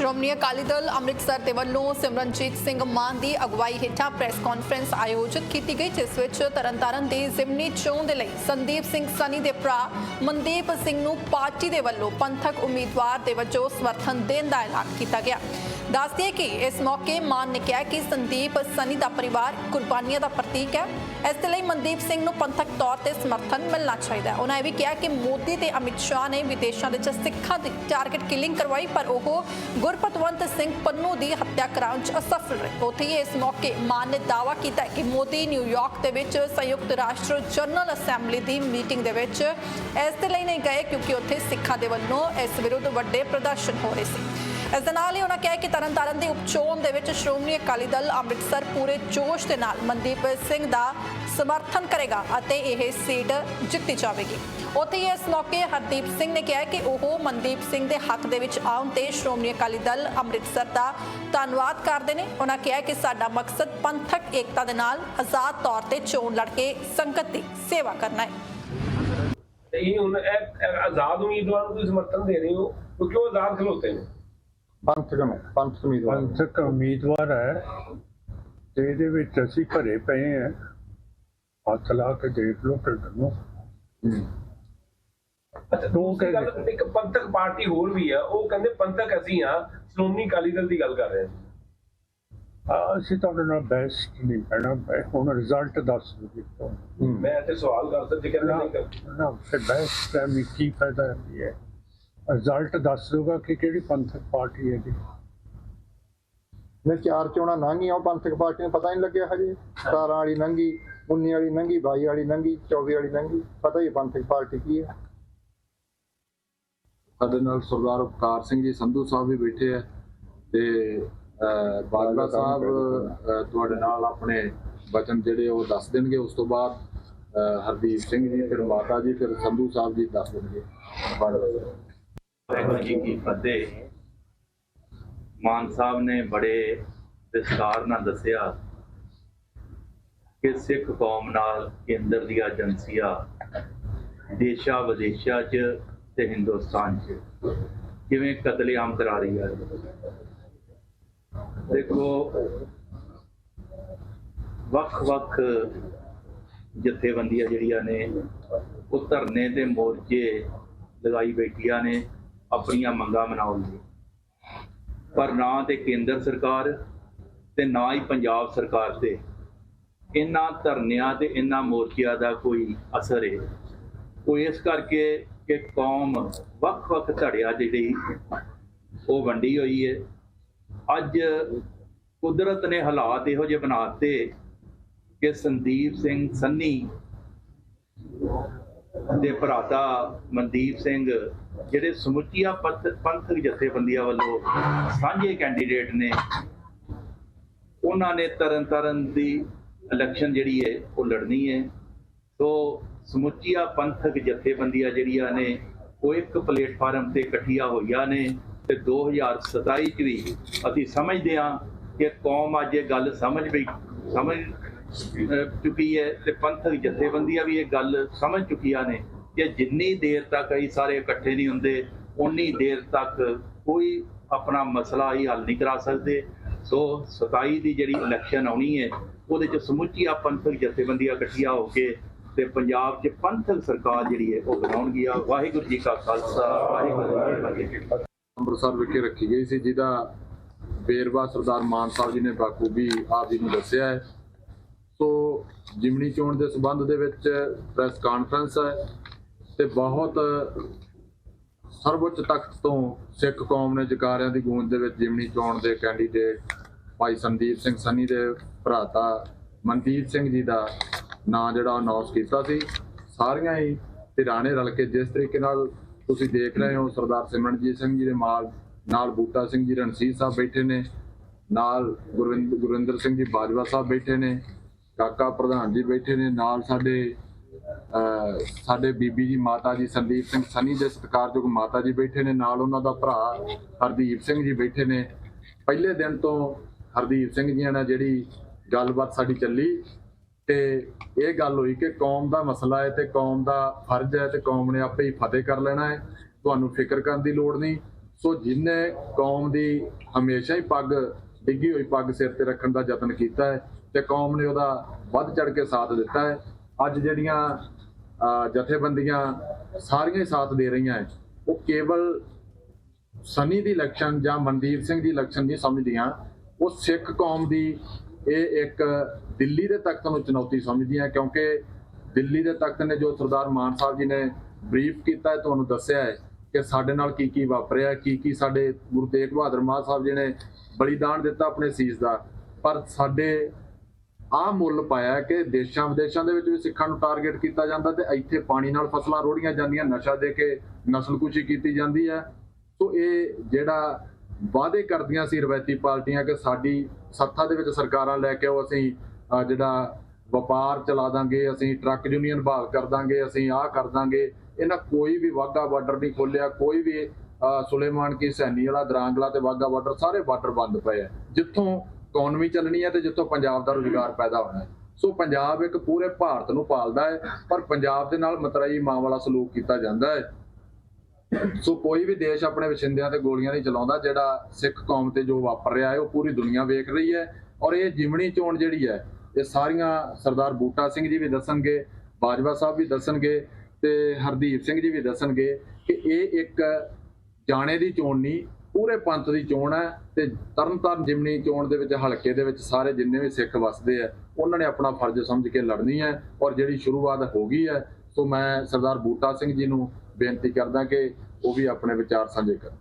ਸ਼੍ਰੋਮਣੀ ਅਕਾਲੀ ਦਲ ਅੰਮ੍ਰਿਤਸਰ ਦੇ ਵੱਲੋਂ ਸਿਮਰਨਜੀਤ ਸਿੰਘ ਮਾਨ ਦੀ ਅਗਵਾਈ ਹੇਠਾਂ ਪ੍ਰੈਸ ਕਾਨਫਰੰਸ ਆਯੋਜਿਤ ਕੀਤੀ ਗਈ, ਜਿਸ ਵਿੱਚ ਤਰਨਤਾਰਨ ਦੇ ਜ਼ਿਮਨੀ ਚੋਣ ਦੇ ਲਈ ਸੰਦੀਪ ਸਿੰਘ ਸਨੀ ਦੇ ਭਰਾ ਮਨਦੀਪ ਸਿੰਘ ਨੂੰ ਪਾਰਟੀ ਦੇ ਵੱਲੋਂ ਪੰਥਕ ਉਮੀਦਵਾਰ ਦੇ ਵਜੋਂ ਸਮਰਥਨ ਦੇਣ ਦਾ ਐਲਾਨ ਕੀਤਾ ਗਿਆ। ਦੱਸਦੇ ਕਿ ਇਸ ਮੌਕੇ ਮਾਨ ਨੇ ਕਿਹਾ ਕਿ ਸੰਦੀਪ ਸਨੀ ਦਾ ਪਰਿਵਾਰ ਕੁਰਬਾਨੀਆਂ ਦਾ ਪ੍ਰਤੀਕ ਹੈ। ਇਸ ਦੇ ਲਈ ਮਨਦੀਪ ਸਿੰਘ ਨੂੰ ਪੰਥਕ ਤੌਰ ਤੇ ਸਮਰਥਨ ਮਿਲਣਾ ਚਾਹੀਦਾ ਹੈ। ਉਹਨਾਂ ਇਹ ਵੀ ਕਿਹਾ ਕਿ ਮੋਦੀ ਤੇ ਅਮਿਤ ਸ਼ਾਹ ਨੇ ਵਿਦੇਸ਼ਾਂ ਦੇ ਵਿੱਚ ਸਿੱਖਾਂ ਦੀ ਟਾਰਗੇਟ ਕਿਲਿੰਗ ਕਰਵਾਈ, ਪਰ ਉਹ ਗੁਰਪਤਵੰਤ ਸਿੰਘ ਪੰਨੂ ਦੀ ਹੱਤਿਆ ਕਰਾਉਣ 'ਚ ਅਸਫਲ ਰਹੇ। ਉੱਥੇ ਹੀ ਇਸ ਮੌਕੇ ਮਾਨ ਨੇ ਦਾਅਵਾ ਕੀਤਾ ਕਿ ਮੋਦੀ ਨਿਊਯਾਰਕ ਦੇ ਵਿੱਚ ਸੰਯੁਕਤ ਰਾਸ਼ਟਰ ਜਨਰਲ ਅਸੈਂਬਲੀ ਦੀ ਮੀਟਿੰਗ ਦੇ ਵਿੱਚ ਇਸ ਦੇ ਲਈ ਨਹੀਂ ਗਏ, ਕਿਉਂਕਿ ਉੱਥੇ ਸਿੱਖਾਂ ਦੇ ਵੱਲੋਂ ਇਸ ਵਿਰੁੱਧ ਵੱਡੇ ਪ੍ਰਦਰਸ਼ਨ ਹੋ ਰਹੇ ਸੀ। ਇਸ ਦੇ ਨਾਲ ਹੀ ਉਹਨਾਂ ਕਿਹਾ ਕਿ ਤਰਨਤਾਰਨ ਦੀ ਉਪਚੋਣ ਦੇ ਵਿੱਚ ਸ਼੍ਰੋਮਣੀ ਅਕਾਲੀ ਦਲ ਅੰਮ੍ਰਿਤਸਰ ਪੂਰੇ ਜੋਸ਼ ਦੇ ਨਾਲ ਮਨਦੀਪ ਸਿੰਘ ਦਾ ਸਮਰਥਨ ਕਰੇਗਾ ਅਤੇ ਇਹ ਸੀਟ ਜਿੱਤੀ ਜਾਵੇਗੀ। ਉੱਥੇ ਇਸ ਮੌਕੇ ਹਰਦੀਪ ਸਿੰਘ ਨੇ ਕਿਹਾ ਕਿ ਉਹ ਮਨਦੀਪ ਸਿੰਘ ਦੇ ਹੱਕ ਦੇ ਵਿੱਚ ਆਉਣ ਤੇ ਸ਼੍ਰੋਮਣੀ ਅਕਾਲੀ ਦਲ ਅੰਮ੍ਰਿਤਸਰ ਦਾ ਧੰਨਵਾਦ ਕਰਦੇ ਨੇ। ਉਹਨਾਂ ਕਿਹਾ ਕਿ ਸਾਡਾ ਮਕਸਦ ਪੰਥਕ ਏਕਤਾ ਦੇ ਨਾਲ ਆਜ਼ਾਦ ਤੌਰ ਤੇ ਚੋਣ ਲੜ ਕੇ ਸੰਗਤ ਦੀ ਸੇਵਾ ਕਰਨਾ ਹੈ। ਤੇ ਇਹ ਹੁਣ ਆਜ਼ਾਦ ਉਮੀਦਵਾਰ ਨੂੰ ਤੁਸੀਂ ਸਮਰਥਨ ਦੇ ਰਹੇ ਹੋ, ਕਿਉਂਕਿ ਉਹ ਆਜ਼ਾਦ ਖਲੋਤੇ ਨੇ। ਪੰਥਕ ਨੂੰ ਪੰਥਕ ਉਮੀਦਵਾਰ। ਪੰਥਕ ਉਮੀਦਵਾਰ ਹੈ। ਤੇ ਇਹਦੇ ਵਿੱਚ ਅਸੀਂ ਭਰੇ ਪਏ ਆ ਹੱਥ ਲਾ ਕੇ ਦੇਖ ਲਓ ਫਿਰ ਨੂੰ ਅੱਛਾ ਦੂਸਰੀ ਗੱਲ ਇੱਕ ਪੰਥਕ ਪਾਰਟੀ ਹੋਰ ਵੀ ਆ ਉਹ ਕਹਿੰਦੇ ਪੰਥਕ ਅਸੀਂ ਆ ਸ਼੍ਰੋਮਣੀ ਅਕਾਲੀ ਦਲ ਦੀ ਗੱਲ ਕਰ ਰਹੇ ਹਾਂ। ਅਸੀਂ ਤੁਹਾਡੇ ਨਾਲ ਬੈਸਟ ਨਹੀਂ ਮੈਂ ਹੁਣ ਰਿਜ਼ਲਟ ਦੱਸ ਦਿੱਤਾ ਮੈਂ ਤੇ ਸਵਾਲ ਕਰਦਾ ਜੇ ਕਹਿੰਦੇ ਨਹੀਂ ਕਰ ਨਾ ਫਿਰ ਵੀ ਕੀ ਫਾਇਦਾ ਹੈ? ਰਿਜ਼ਲਟ ਦੱਸ ਦੂਗਾ ਕਿ ਕਿਹੜੀ ਪੰਥਕ ਪਾਰਟੀ ਹੈ ਜੀ। ਨੇ ਚਾਰ ਚੋਣਾਂ ਲੰਘੀਆਂ ਉਹ ਪੰਥਕ ਪਾਰਟੀ ਨੂੰ ਪਤਾ ਨਹੀਂ ਲੱਗਿਆ ਹਜੇ। 17 ਵਾਲੀ ਲੰਘੀ 19 ਵਾਲੀ ਲੰਘੀ 22 ਵਾਲੀ ਲੰਘੀ 24 ਵਾਲੀ ਲੰਘੀ ਪਤਾ ਹੀ ਪੰਥਕ ਪਾਰਟੀ ਕੀ ਹੈ। ਸਾਡੇ ਨਾਲ ਸਰਦਾਰ ਉਪਕਾਰ ਸਿੰਘ ਜੀ ਸੰਧੂ ਸਾਹਿਬ ਵੀ ਬੈਠੇ ਆ ਤੇ ਬਾਜਵਾ ਸਾਹਿਬ ਤੁਹਾਡੇ ਨਾਲ ਆਪਣੇ ਬਚਨ ਜਿਹੜੇ ਉਹ ਦੱਸ ਦੇਣਗੇ ਉਸ ਤੋਂ ਬਾਅਦ ਹਰਦੀਪ ਸਿੰਘ ਜੀ ਫਿਰ ਮਾਤਾ ਜੀ ਫਿਰ ਸੰਧੂ ਸਾਹਿਬ ਜੀ ਦੱਸ ਦੇਣਗੇ। ਬਾਜਵਾ ਸਾਹਿਬ ਵਾਹਿਗੁਰੂ ਜੀ ਕੀ ਫਤਿਹ। ਮਾਨ ਸਾਹਿਬ ਨੇ ਬੜੇ ਵਿਸਤਾਰ ਨਾਲ ਦੱਸਿਆ ਕਿ ਸਿੱਖ ਕੌਮ ਨਾਲ ਕੇਂਦਰ ਦੀਆਂ ਏਜੰਸੀਆਂ ਦੇਸ਼ਾਂ ਵਿਦੇਸ਼ਾਂ 'ਚ ਤੇ ਹਿੰਦੁਸਤਾਨ 'ਚ ਕਿਵੇਂ ਕਤਲੇਆਮ ਕਰਾ ਰਹੀ ਹੈ ਦੇਖੋ, ਵੱਖ-ਵੱਖ ਜਥੇਬੰਦੀਆਂ ਜਿਹੜੀਆਂ ਨੇ, ਉਹ ਧਰਨੇ ਤੇ ਮੋਰਚੇ ਲਗਾਈ ਬੈਠੀਆਂ ਨੇ। ਆਪਣੀਆਂ ਮੰਗਾਂ ਮਨਾਉਣ ਲਈ ਪਰ ਨਾ ਤੇ ਕੇਂਦਰ ਸਰਕਾਰ ਤੇ ਨਾ ਹੀ ਪੰਜਾਬ ਸਰਕਾਰ ਤੇ ਇਹਨਾਂ ਧਰਨਿਆਂ ਤੇ ਇਹਨਾਂ ਮੋਰਚਿਆਂ ਦਾ ਕੋਈ ਅਸਰ ਹੈ ਉਹ ਇਸ ਕਰਕੇ ਕਿ ਕੌਮ ਵੱਖ-ਵੱਖ ਧੜਿਆਂ 'ਚ ਜਿਹੜੀ ਉਹ ਵੰਡੀ ਹੋਈ ਹੈ ਅੱਜ ਕੁਦਰਤ ਨੇ ਹਾਲਾਤ ਇਹੋ ਜਿਹੇ ਬਣਾਤੇ ਕਿ ਸੰਦੀਪ ਸਿੰਘ ਸੰਨੀ ਦੇ ਭਰਾਤਾ ਮਨਦੀਪ ਸਿੰਘ, ਜਿਹੜੇ ਸਮੁੱਚੀਆਂ ਪੰਥ- ਪੰਥਕ ਜਥੇਬੰਦੀਆਂ ਵੱਲੋਂ ਸਾਂਝੇ ਕੈਂਡੀਡੇਟ ਨੇ, ਉਹਨਾਂ ਨੇ ਤਰਨ ਤਾਰਨ ਦੀ ਇਲੈਕਸ਼ਨ ਜਿਹੜੀ ਹੈ, ਉਹ ਲੜਨੀ ਹੈ। ਸੋ ਸਮੁੱਚੀਆਂ ਪੰਥਕ ਜਥੇਬੰਦੀਆਂ ਜਿਹੜੀਆਂ ਨੇ, ਉਹ ਇੱਕ ਪਲੇਟਫਾਰਮ ਤੇ ਇਕੱਠੀਆਂ ਹੋਈਆਂ ਨੇ ਤੇ 2027 ਚ ਵੀ ਅਸੀਂ ਸਮਝਦੇ ਹਾਂ ਕਿ ਕੌਮ ਅੱਜ ਇਹ ਗੱਲ ਸਮਝ ਵੀ ਸਮਝ ਚੁੱਕੀ ਹੈ ਤੇ ਪੰਥਕ ਜਥੇਬੰਦੀਆਂ ਵੀ ਇਹ ਗੱਲ ਸਮਝ ਚੁੱਕੀਆਂ ਨੇ ਕਿ ਜਿੰਨੀ ਦੇਰ ਤੱਕ ਅਸੀਂ ਸਾਰੇ ਇਕੱਠੇ ਨਹੀਂ ਹੁੰਦੇ ਉਨੀ ਦੇਰ ਤੱਕ ਕੋਈ ਆਪਣਾ ਮਸਲਾ ਹੀ ਹੱਲ ਨਹੀਂ ਕਰਾ ਸਕਦੇ। ਸੋ 27 ਦੀ ਜਿਹੜੀ ਇਲੈਕਸ਼ਨ ਆਉਣੀ ਹੈ, ਉਹਦੇ ਚ ਸਮੁੱਚੀਆਂ ਪੰਥਕ ਜਥੇਬੰਦੀਆਂ ਇਕੱਠੀਆਂ ਹੋ ਕੇ ਤੇ ਪੰਜਾਬ 'ਚ ਪੰਥਕ ਸਰਕਾਰ ਜਿਹੜੀ ਹੈ, ਉਹ ਬਣਾਉਣਗੀਆਂ ਵਾਹਿਗੁਰੂ ਜੀ ਕਾ ਖਾਲਸਾ, ਵਾਹਿਗੁਰੂ ਜੀ ਕੀ ਫਤਿਹ। ਅੰਮ੍ਰਿਤਸਰ ਵਿਖੇ ਰੱਖੀ ਗਈ ਸੀ, ਜਿਹਦਾ ਵੇਰਵਾ ਸਰਦਾਰ ਮਾਨ ਸਾਹਿਬ ਜੀ ਨੇ ਬਾਖੂਬੀ ਆਪ ਜੀ ਨੂੰ ਦੱਸਿਆ ਹੈ। ਜਿਮਣੀ ਚੋਣ ਦੇ ਸਬੰਧ ਦੇ ਵਿੱਚ ਪ੍ਰੈਸ ਕਾਨਫਰੰਸ ਹੈ ਤੇ ਬਹੁਤ ਸਰਵਉੱਚ ਤਖਤ ਤੋਂ ਸਿੱਖ ਕੌਮ ਨੇ ਜਕਾਰਿਆਂ ਦੀ ਗੂੰਜ ਦੇ ਵਿੱਚ ਜਿਮਣੀ ਚੋਣ ਦੇ ਕੈਂਡੀਡੇਟ ਭਾਈ ਸੰਦੀਪ ਸਿੰਘ ਸੰਨੀ ਦੇ ਭਰਾਤਾ ਮਨਦੀਪ ਸਿੰਘ ਜੀ ਦਾ ਨਾਂ ਜਿਹੜਾ ਅਨਾਉਂਸ ਕੀਤਾ ਸੀ। ਸਾਰੀਆਂ ਹੀ ਧਿਰਾਣੇ ਰਲ ਕੇ ਜਿਸ ਤਰੀਕੇ ਨਾਲ ਤੁਸੀਂ ਦੇਖ ਰਹੇ ਹੋ, ਸਰਦਾਰ ਸਿਮਰਨਜੀਤ ਸਿੰਘ ਜੀ ਦੇ ਮਾਲ, ਨਾਲ ਬੂਟਾ ਸਿੰਘ ਜੀ ਰਣਸੀਰ ਸਾਹਿਬ ਬੈਠੇ ਨੇ, ਨਾਲ ਗੁਰਵਿੰਦ ਗੁਰਵਿੰਦਰ ਸਿੰਘ ਜੀ ਬਾਜਵਾ ਸਾਹਿਬ ਬੈਠੇ ਨੇ ਕਾਕਾ ਪ੍ਰਧਾਨ ਜੀ ਬੈਠੇ ਨੇ ਨਾਲ ਸਾਡੇ ਸਾਡੇ ਬੀਬੀ ਜੀ ਮਾਤਾ ਜੀ ਸੰਦੀਪ ਸਿੰਘ ਸਨੀ ਦੇ ਸਤਿਕਾਰਯੋਗ ਮਾਤਾ ਜੀ ਬੈਠੇ ਨੇ, ਨਾਲ ਉਹਨਾਂ ਦਾ ਭਰਾ ਹਰਦੀਪ ਸਿੰਘ ਜੀ ਬੈਠੇ ਨੇ। ਪਹਿਲੇ ਦਿਨ ਤੋਂ ਹਰਦੀਪ ਸਿੰਘ ਜੀ ਨਾਲ ਜਿਹੜੀ ਗੱਲਬਾਤ ਸਾਡੀ ਚੱਲੀ ਤੇ ਇਹ ਗੱਲ ਹੋਈ ਕਿ ਕੌਮ ਦਾ ਮਸਲਾ ਹੈ ਤੇ ਕੌਮ ਦਾ ਫਰਜ਼ ਹੈ ਤੇ ਕੌਮ ਨੇ ਆਪੇ ਹੀ ਫਤਿਹ ਕਰ ਲੈਣਾ ਹੈ, ਤੁਹਾਨੂੰ ਫਿਕਰ ਕਰਨ ਦੀ ਲੋੜ ਨਹੀਂ। ਸੋ ਜਿਨੇ ਕੌਮ ਦੀ ਹਮੇਸ਼ਾ ਹੀ ਪੱਗ ਡਿੱਗੀ ਹੋਈ ਪੱਗ ਸਿਰ ਤੇ ਰੱਖਣ ਦਾ ਯਤਨ ਕੀਤਾ ਹੈ ਤੇ ਕੌਮ ਨੇ ਉਹਦਾ ਵੱਧ ਚੜ ਕੇ ਸਾਥ ਦਿੱਤਾ ਹੈ। ਅੱਜ ਜਿਹੜੀਆਂ ਜਥੇਬੰਦੀਆਂ ਸਾਰੀਆਂ ਹੀ ਸਾਥ ਦੇ ਰਹੀਆਂ ਹੈ, ਉਹ ਕੇਵਲ ਸਨੀ ਦੀ ਇਲੈਕਸ਼ਨ ਜਾਂ ਮਨਦੀਪ ਸਿੰਘ ਦੀ ਇਲੈਕਸ਼ਨ ਨਹੀਂ ਸਮਝਦੀਆਂ। ਉਹ ਸਿੱਖ ਕੌਮ ਦੀ ਇਹ ਇੱਕ ਦਿੱਲੀ ਦੇ ਤਖਤ ਨੂੰ ਚੁਣੌਤੀ ਸਮਝਦੀਆਂ ਕਿਉਂਕਿ ਦਿੱਲੀ ਦੇ ਤਖਤ ਨੇ ਜੋ ਸਰਦਾਰ ਮਾਨ ਸਾਹਿਬ ਜੀ ਨੇ ਬਰੀਫ ਕੀਤਾ ਹੈ, ਤੁਹਾਨੂੰ ਦੱਸਿਆ ਹੈ। ਕਿ ਸਾਡੇ ਨਾਲ ਕੀ ਕੀ ਵਾਪਰਿਆ, ਕੀ ਕੀ ਸਾਡੇ ਗੁਰੂ ਤੇਗ ਬਹਾਦਰ ਮਾਨ ਸਾਹਿਬ ਜੀ ਨੇ ਬਲੀਦਾਨ ਦਿੱਤਾ ਆਪਣੇ ਸੀਸ ਦਾ। ਪਰ ਸਾਡੇ ਆਹ ਮੁੱਲ ਪਾਇਆ ਕਿ ਦੇਸ਼ਾਂ ਵਿਦੇਸ਼ਾਂ ਦੇ ਵਿੱਚ ਵੀ ਸਿੱਖਾਂ ਨੂੰ ਟਾਰਗੇਟ ਕੀਤਾ ਜਾਂਦਾ ਤੇ ਇੱਥੇ ਪਾਣੀ ਨਾਲ ਫਸਲਾਂ ਰੋੜੀਆਂ ਜਾਂਦੀਆਂ, ਨਸ਼ਾ ਦੇ ਕੇ ਨਸਲਕੁਸ਼ੀ ਕੀਤੀ ਜਾਂਦੀ ਹੈ। ਸੋ ਇਹ ਜਿਹੜਾ ਵਾਅਦੇ ਕਰਦੀਆਂ ਸੀ ਰਵਾਇਤੀ ਪਾਰਟੀਆਂ ਕਿ ਸਾਡੀ ਸੱਤਾ ਦੇ ਵਿੱਚ ਸਰਕਾਰਾਂ ਲੈ ਕੇ ਉਹ ਅਸੀਂ ਜਿਹੜਾ ਵਪਾਰ ਚਲਾ ਦਾਂਗੇ, ਅਸੀਂ ਟਰੱਕ ਯੂਨੀਅਨ ਬਹਾਲ ਕਰ ਦਾਂਗੇ, ਅਸੀਂ ਆਹ ਕਰ ਦਾਂਗੇ। ਇਹਨਾਂ ਕੋਈ ਵੀ ਵਾਗਾ ਬਾਰਡਰ ਨਹੀਂ ਖੋਲਿਆ ਕੋਈ ਵੀ ਸੁਲੇਮਾਨ ਕੀ ਸੈਣੀ ਵਾਲਾ, ਦਰਾਂਗਲਾ ਤੇ ਵਾਗਾ ਬਾਰਡਰ, ਸਾਰੇ ਬਾਰਡਰ ਬੰਦ ਪਏ ਆ। ਜਿੱਥੋਂ ਇਕਨੋਮੀ ਚੱਲਣੀ ਹੈ ਤੇ ਜਿੱਥੋਂ ਪੰਜਾਬ ਦਾ ਰੁਜ਼ਗਾਰ ਪੈਦਾ ਹੋਣਾ। ਹੈ ਸੋ ਪੰਜਾਬ ਇੱਕ ਪੂਰੇ ਭਾਰਤ ਨੂੰ ਪਾਲਦਾ ਹੈ, ਪਰ ਪੰਜਾਬ ਦੇ ਨਾਲ ਮਤਰਾਈ ਮਾਂ ਵਾਲਾ ਸਲੂਕ ਕੀਤਾ ਜਾਂਦਾ ਹੈ। ਸੋ ਕੋਈ ਵੀ ਦੇਸ਼ ਆਪਣੇ ਵਸਿੰਦਿਆਂ ਤੇ ਗੋਲੀਆਂ ਨਹੀਂ ਚਲਾਉਂਦਾ, ਜਿਹੜਾ ਸਿੱਖ ਕੌਮ ਤੇ ਜੋ ਵਾਪਰ ਰਿਹਾ ਹੈ, ਉਹ ਪੂਰੀ ਦੁਨੀਆ ਵੇਖ ਰਹੀ ਹੈ। ਔਰ ਇਹ ਜਿਮਣੀ ਚੋਣ ਜਿਹੜੀ ਹੈ ਇਹ ਸਾਰੀਆਂ ਸਰਦਾਰ ਬੂਟਾ ਸਿੰਘ ਜੀ ਵੀ ਦੱਸਣਗੇ, ਬਾਜਵਾ ਸਾਹਿਬ ਵੀ ਦੱਸਣਗੇ ਤੇ ਹਰਦੀਪ ਸਿੰਘ ਜੀ ਵੀ ਦੱਸਣਗੇ ਕਿ ਇਹ ਇੱਕ ਜਾਣੇ ਦੀ ਚੋਣ ਨਹੀਂ, ਪੂਰੇ ਪੰਥ ਦੀ ਚੋਣ ਹੈ ਤੇ ਤਰਨਤਾਰਨ ਜਿਮਨੀ ਚੋਣ ਦੇ ਵਿੱਚ ਹਲਕੇ ਦੇ ਵਿੱਚ ਸਾਰੇ ਜਿੰਨੇ ਵੀ ਸਿੱਖ ਵਸਦੇ ਆ, ਉਹਨਾਂ ਨੇ ਆਪਣਾ ਫਰਜ਼ ਸਮਝ ਕੇ ਲੜਨੀ ਹੈ ਔਰ ਜਿਹੜੀ ਸ਼ੁਰੂਆਤ ਹੋ ਗਈ ਹੈ, ਸੋ ਮੈਂ ਸਰਦਾਰ ਬੂਟਾ ਸਿੰਘ ਜੀ ਨੂੰ ਬੇਨਤੀ ਕਰਦਾ ਕਿ ਉਹ ਵੀ ਆਪਣੇ ਵਿਚਾਰ ਸਾਂਝੇ ਕਰਨ।